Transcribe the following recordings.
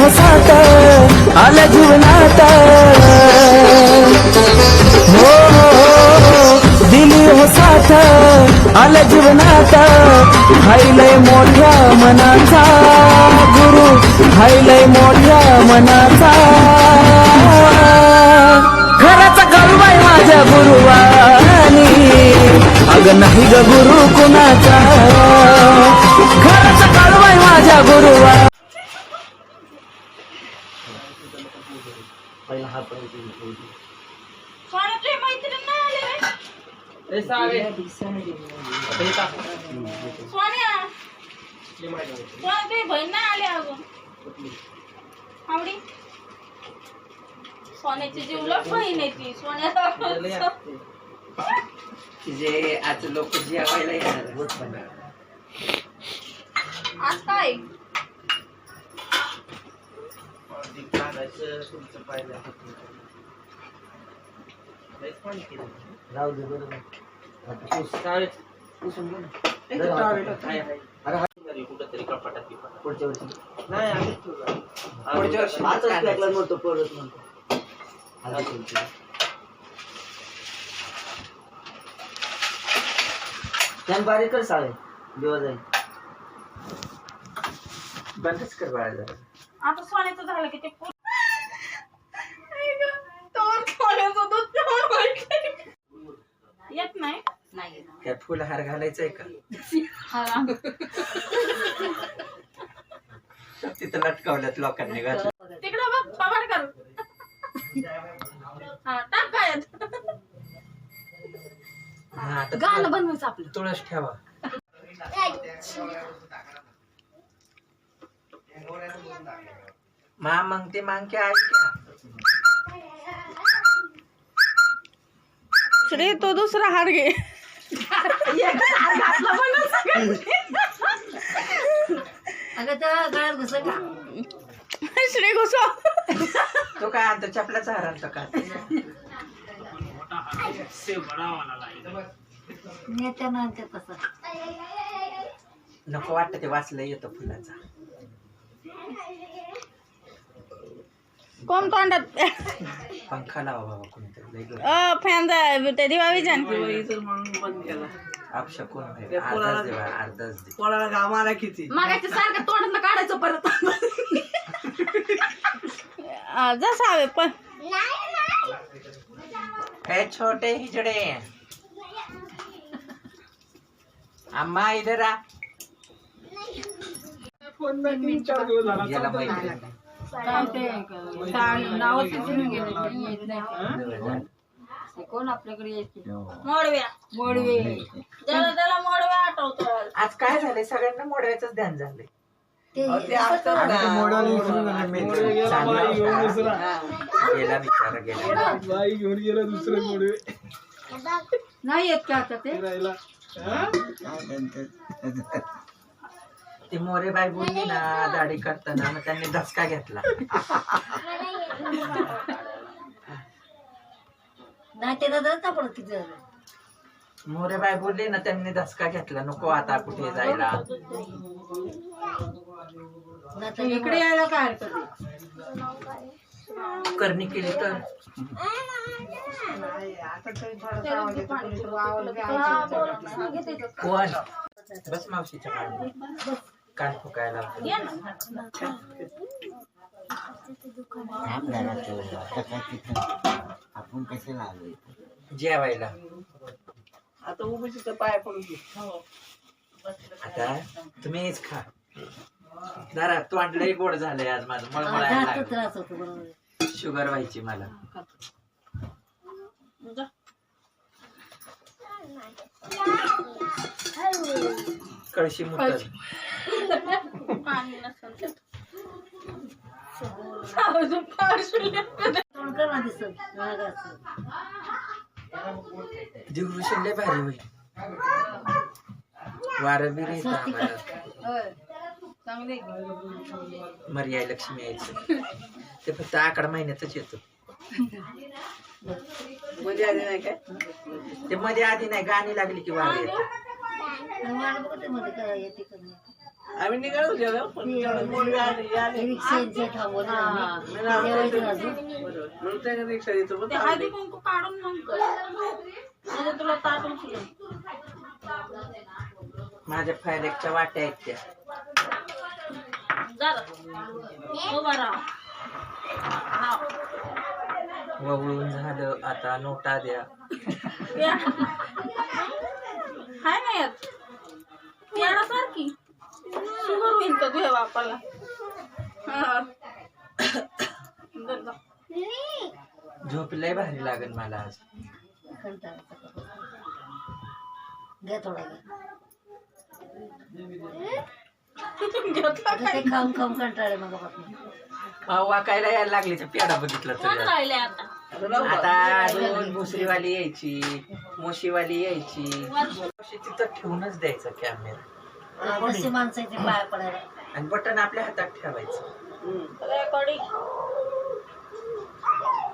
हो साथ आलं जीवनात. हो दिली हो साथ आलं जीवनात. हायलय मोठ्या मनाचा गुरु हायलय मोठ्या मनाचा. खराचा कळवाय माझ्या गुरुवानी अग नाही ग गुरु कुणाचा. खराचा कळवाय माझ्या गुरुवा सोन्या तुझी मैत्रीण नाही आली रे सोन्या सोन्या तुझी बहीण नाही आली अजून. आवडी. सोन्याची जीवलग बहीण आहे ती सोन्या. जे आज लोक जेवायला येणार आज काय? तुमचं पाहिलं राहू दे बरोबर कुठंतरी कपाटात बिपाटात. पुढच्या वर्षी. नाही ठेवलं. पुढच्या वर्षी. आजच परत म्हणतो. फॅन बारीक कर साळे दिवस जाईल बंदच कर बाळा जरा आता सोन्याचं झालं की ते. येत नाही? काय फुल हार घालायचंय का? हा. तिथं लटकावल्यात लोकांनी घातलं. तिकडं बघ पवार कर. हा टाक काय हा आता गाणं बनवायचं आपलं. तुळस ठेवा. मा मग ते मांग ऐका श्री तो दुसरा हार घे श्री घुसो तो काय आणतो चपल्याचा हार आणतो का नको वाटत ते वाचलं येतं फुलाचा कोण तोंडात पंखा लावा बाबा कोणीतरी लय गरज. अ फॅन ते दिवा विचार आपशा कोण आहे? अर्धाच दे. बाळा, अर्धाच दे मागायचं सारखं तोंडात काढायचं परत. अ, जसं हवे पण ए छोटे हिजडे. अम्मा इधर आ. याला माहिती नाही. कोण आपल्याकडे यायचे मोडव्या. मोडवे. त्याला त्याला मोडव्या आठवतो आज काय झालंय? सगळ्यांना मोडवायचंच ध्यान झालंय. गेला बिचारा गेला. नाही येत का आता ते? ती मोरे बाई बोलली ना दाढी करताना मग त्यांनी धसका घेतला. नाही ते दादा पडत किती झालं मोरे बाई बोलली ना त्यांनी धसका घेतला नको आता कुठे जायला. इकडे यायला काय हरकत करणी केली तर. कोण? बस मावशीच्या पाणी कान फुकायला आपण कसे लागलो जेवायला. आता उभीच पाय पडून आता तुम्हीच खा. जरा तोंडलंही गोड झालंय आज माझं. मळमळायला लागलं. त्रास होतो बरोबर शुगर व्हायची मला. कळशी लय भारी होईल. वारं बी मर्याय लक्ष्मी यायचं. ते फक्त आकड महिन्यातच येतो. मध्ये आली नाही काय? ते मध्ये आधी नाही गाणी लागली की वारं येतं. आम्ही निघालो गेलो पण तेवढं मोडवी आली आली रिक्षाचे थांबवले आम्ही. मी नाव जेवायचं ठेवलं. अजून. बरोबर. म्हणून त्या रिक्षा येतो पण ते थांबली. हळदी कुंकू काढून मग कर. म्हणजे तुला ताट उचलून माझ्या फायलेकच्या वाट्या आहेत त्या जा उभा राहा हाव. वळून झालं आता नोटा द्या या. हाय ना यात येण्यासारखी शुगर होईल का तुझ्या बापाला? हा. दर जा. झोप लय भारी लागेल मला आज. कंटाळा. घ्या थोडा घ्या. घेतला आता ते खाऊन खाऊन कंटाळे मग अहो, वाकायला यायला लागली तर पेढा बघितला तर. राहिले आता? दोन भुसरीवाली यायची मोशीवाली यायची. वर्ष मोशी तिथं ठेवूनच द्यायचा कॅमेरा जशी माणसं येते पाया पडायला आणि बटन आपल्या हातात ठेवायचं. रेकॉर्डिंग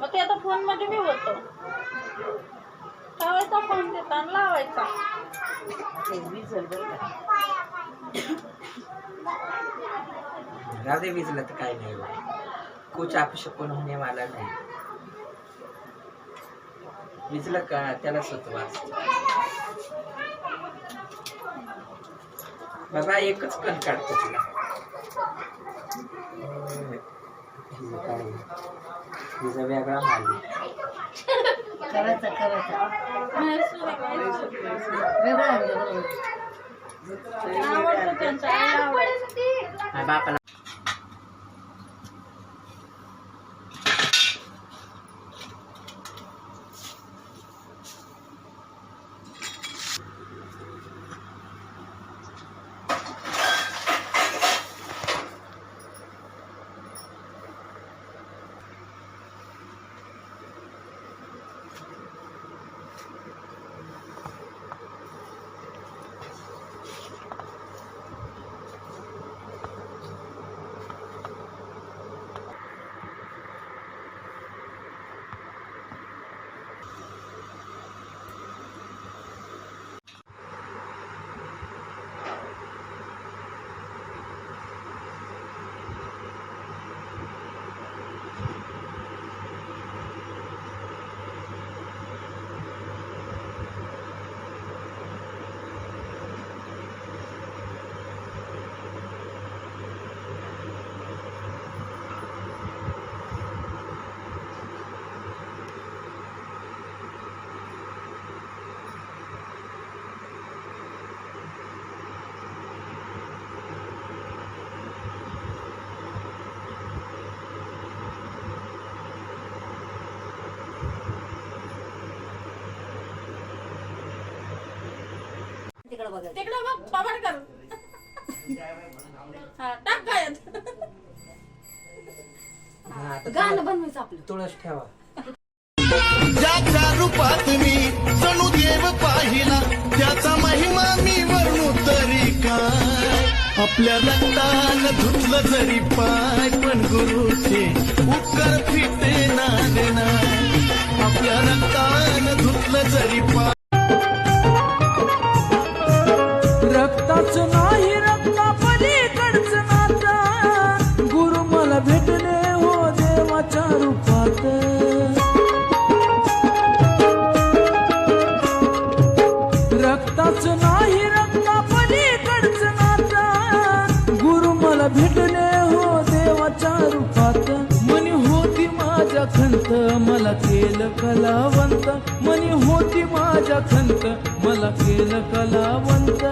मग ते आता फोनमध्ये बी होत. ठेवायचा फोन देत आणि लावायचा. दे विजलं तर काय नाही. कुछ अपशकुन होणे वाला नाही. विजलं का त्याला सुत वाचत. बाबा एकच कण काढतो तुला. हिचा वेगळा माल. करायचा करायचा. बापाला तिकडे बघा तिकडे बघ पापड कर. हा टाक गायत हा, आता गाणं बनवायचं आपलं. तुळस ठेवा. ज्याच्या रूपात मी जणू देव पाहिला त्याचा महिमा मी वर्णू तरी काय? आपल्या रक्तान धुतलं जरी पाय पण गुरुचे उपकार फिटे ना देणार. आपल्या रक्तान धुतलं जरी पाय रक्ताचं नाही रक्ता पलीकडचं नातं. गुरु मला भेटले हो देवाच्या रूपात. रक्ताचं नाही रक्ता पलीकडचं नातं. गुरु मला भेटले हो देवाच्या रूपात. मनी होती माझ्या खंत मला केलं कलावंत. मनी होती माझ्या खंत मला केलं कलावंत.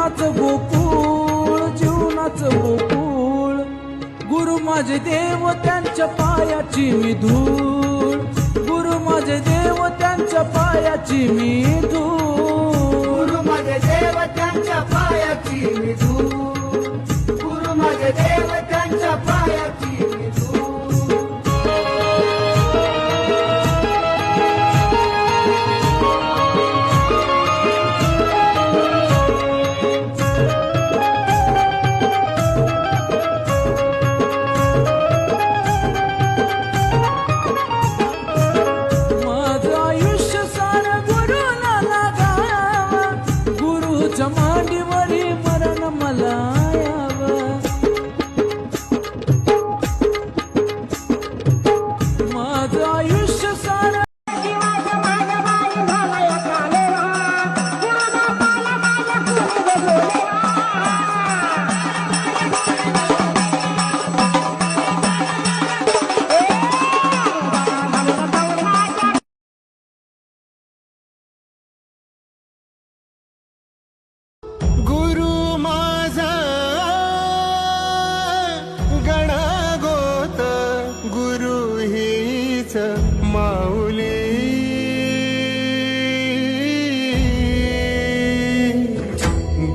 जीवनाचं गोकुळ जीवनाचं गोकुळ. गुरु माझे देव त्यांच्या पायाची मी धूळ. गुरु माझे देव त्यांच्या पायाची मी धूळ. गुरु माझे देव त्यांच्या पायाची मी धूळ. गुरु माझे देव त्यांच्या पायाची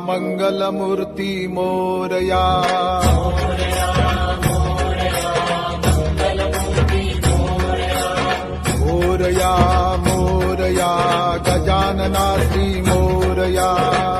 मङ्गलमूर्ति मोरया। मोरया मोरया गजानना श्री मोरया।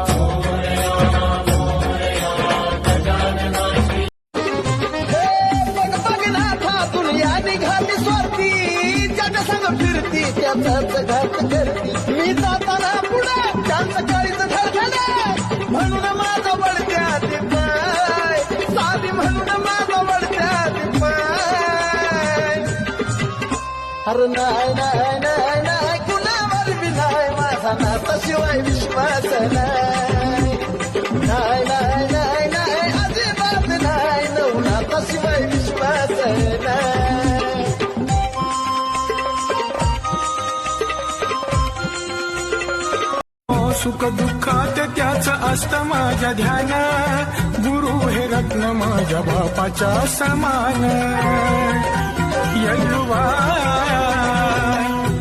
सुख दुःखात त्याच असत माझ्या ध्यान गुरु हे रत्न माझ्या बापाच्या समान. यल्लुवा.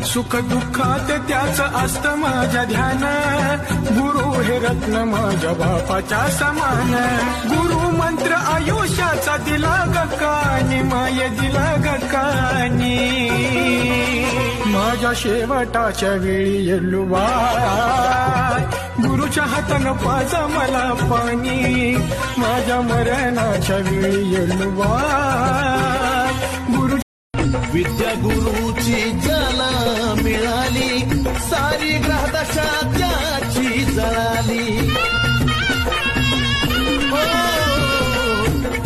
सुख दुःखात त्याच असत माझ्या ध्यान गुरु हे रत्न माझ्या बापाच्या समान. गुरु मंत्र आयुष्याचा दिला गकानी माय दिला गकानी माझ्या शेवटाच्या वेळी येलुवा गुरुच्या हातानं पाजा मला पाणी. माझ्या मरणाच्या वेळी येलुवा गुरु विद्या गुरुची जला मिळाली. सारी ग्रहदशा त्याची जळाली हो,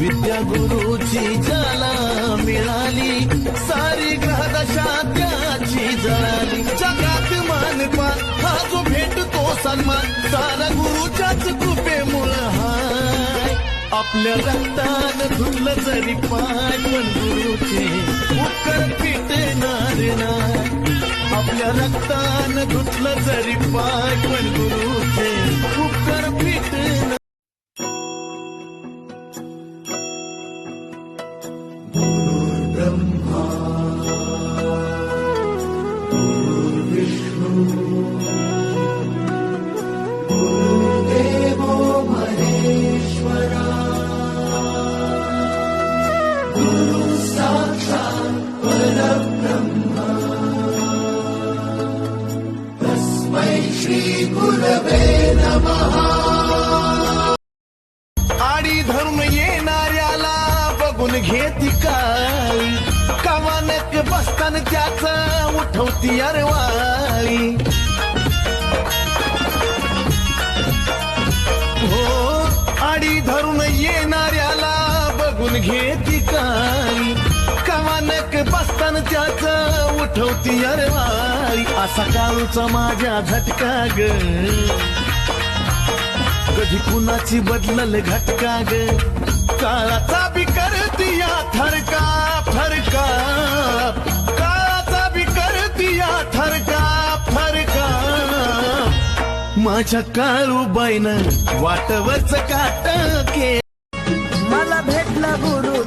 विद्या गुरुची जला मिळाली. सारी ग्रहदशा त्याची जळाली. जगात मानपा हा जो भेटतो सन्मान. सारा गुरुच्याच कृपेमुळं हाय. आपल्या रक्तान धुतलं जरी पाय पण गुरुचे उपकर फिटणार नाही. आपल्या रक्तान धुतलं जरी पाय पण गुरुचे उकर पिटे उठवती अरवाळी हो आडी धरून येणाऱ्याला बघून घेती काय कवानक बसताना त्याच उठवती अरवाळी असा काळूचा माझ्या झटका ग. कधी कुणाची बदलल घटका ग. काळाचा बी करती या थरका थरका. माझ्या काळूबाईन वाटवच काट के मला भेटला गुरु